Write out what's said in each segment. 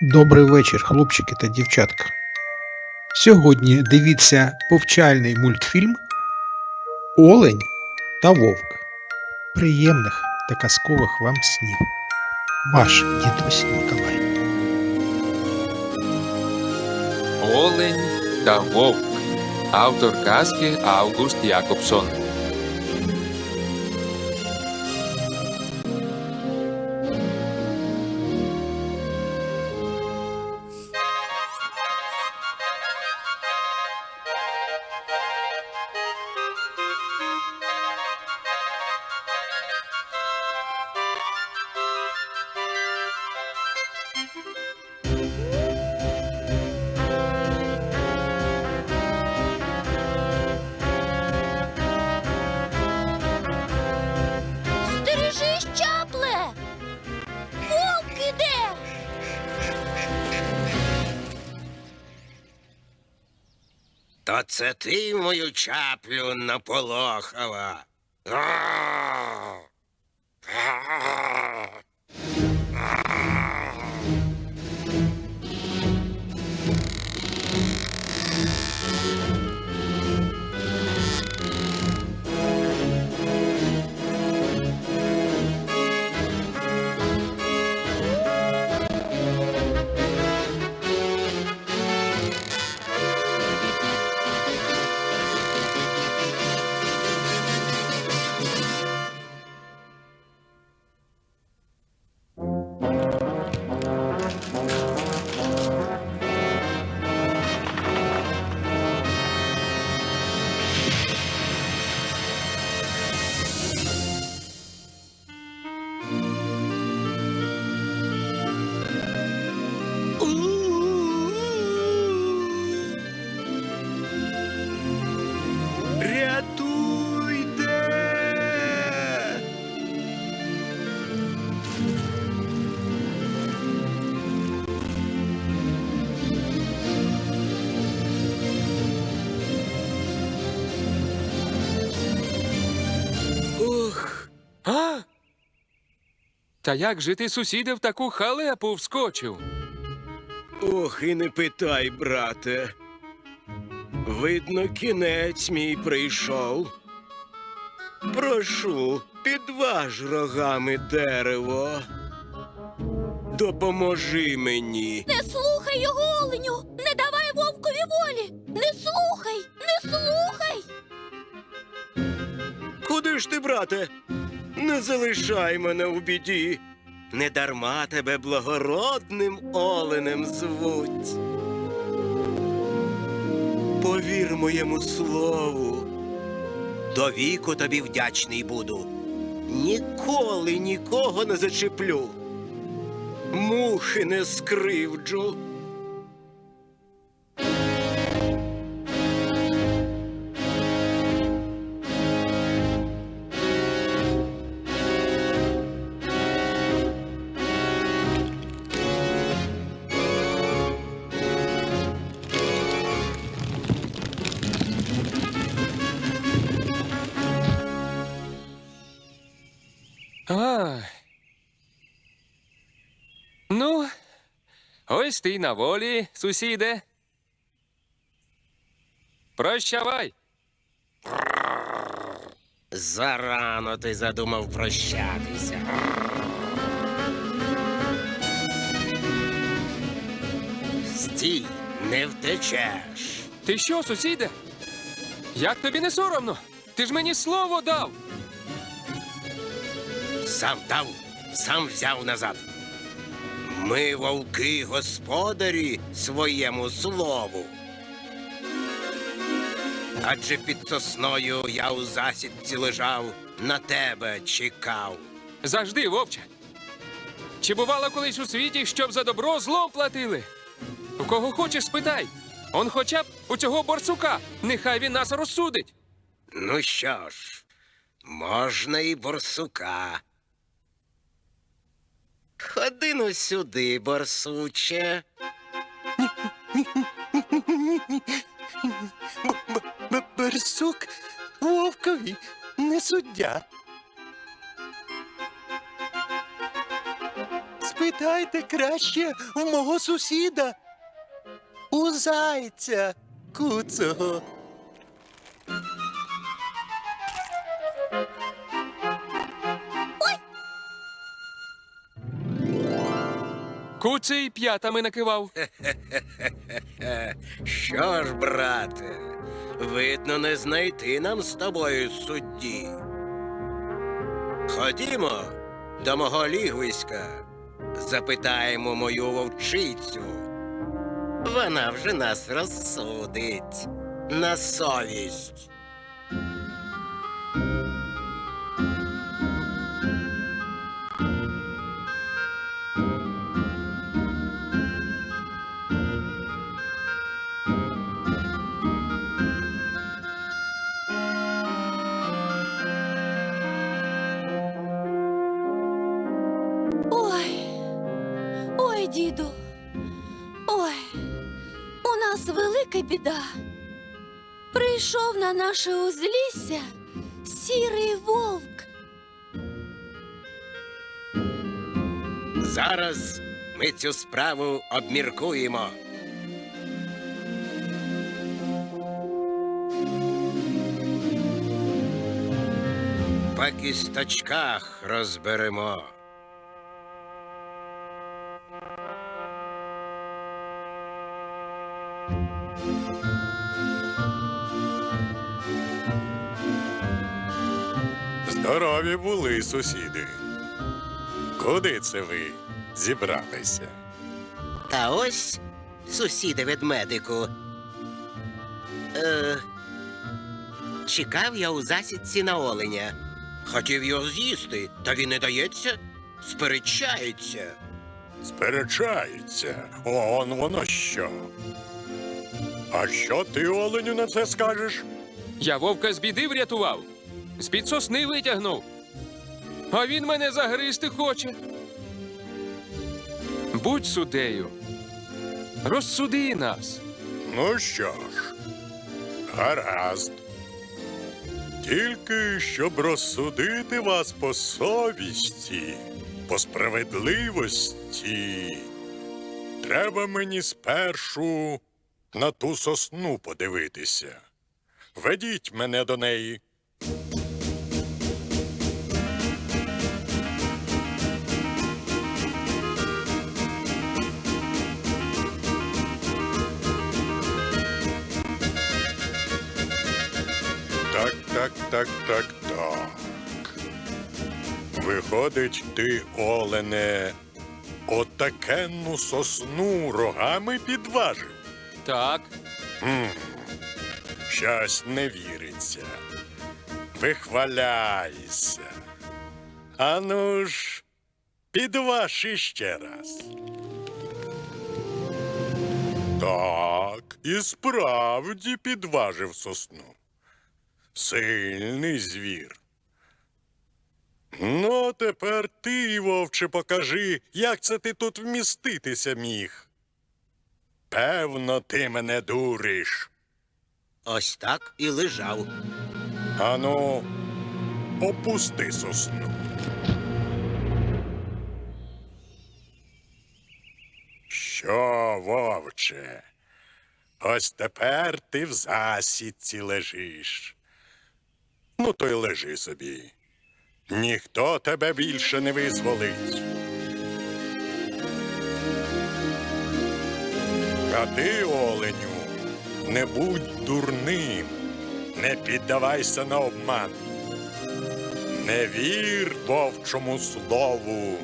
Добрий вечір, хлопчики та дівчатка. Сьогодні дивіться повчальний мультфільм Олень та Вовк. Приємних та казкових вам снів. Ваш дідусь Ніколай. Олень та вовк. Автор казки Август Якобсон. То це ти мою чаплю наполохала. А! А? Та як же ти сусіде в таку халепу вскочив? ох, і не питай, брате. Видно, кінець мій прийшов. Прошу, підваж рогами дерево. Допоможи мені. Не слухай його, оленю! Не давай вовкові волі! Не слухай! Не слухай! Куди ж ти, брате? Не залишай мене у біді. Недарма тебе благородним оленем звуть. Повір моєму слову. До віку тобі вдячний буду. Ніколи нікого не зачеплю. Мухи не скривджу. Ай. Ну, ось ти й на волі, сусіде. Прощавай. Зарано ти задумав прощатися. Стій, не втечеш. Ти що, сусіде? Як тобі не соромно? Ти ж мені слово дав. Сам дав, сам взяв назад. Ми вовки господарі своєму слову. Адже під сосною я у засідці лежав, на тебе чекав. Завжди, вовче. Чи бувало колись у світі, щоб за добро злом платили? У кого хочеш, спитай. Он хоча б у цього борсука. Нехай він нас розсудить. Ну що ж, можна і борсука. Ходи ну сюди, борсуче. Берсук вовкові не суддя. Спит Запитайте краще в мого сусіда. У зайця куцого. Куций п'ятами накивав. Що ж, брате, видно, не знайти нам з тобою судді. Ходімо до мого лігвиська, запитаємо мою вовчицю. Вона вже нас розсудить на совість. Ой, діду. Ой, у нас велика біда. Прийшов на наше узлісся сірий вовк. Зараз ми цю справу обміркуємо. По кісточках розберемо. Здорові були, сусіди. Куди це ви зібралися? Та ось, сусіде ведмедику. Е, чекав я у засідці на оленя. Хотів його з'їсти, та він не дається, сперечається. Сперечається. Он воно що. А що ти, оленю, на це скажеш? Я вовка з біди врятував, з-під сосни витягнув. А він мене загризти хоче. Будь суддею. Розсуди нас. Ну що ж, гаразд. Тільки щоб розсудити вас по совісті, по справедливості, треба мені спершу на ту сосну подивитися. Ведіть мене до неї. Так, так, так, так. Виходить, ти, Олене, отакенну сосну рогами підважив. Так, Щось не віриться. Вихваляйся. Ану ж, підваж іще раз. Так, і справді підважив сосну. Сильний звір. Ну, тепер ти, вовче, покажи, як це ти тут вміститися міг. Певно, ти мене дуриш. Ось так і лежав. Ану, опусти сосну. Що, вовче? Ось тепер ти в засідці лежиш. Ну, то й лежи собі. Ніхто тебе більше не визволить. А ти, оленю, не будь дурним, не піддавайся на обман. Не вір вовчому слову.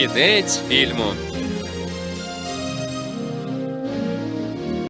Кінець фільму.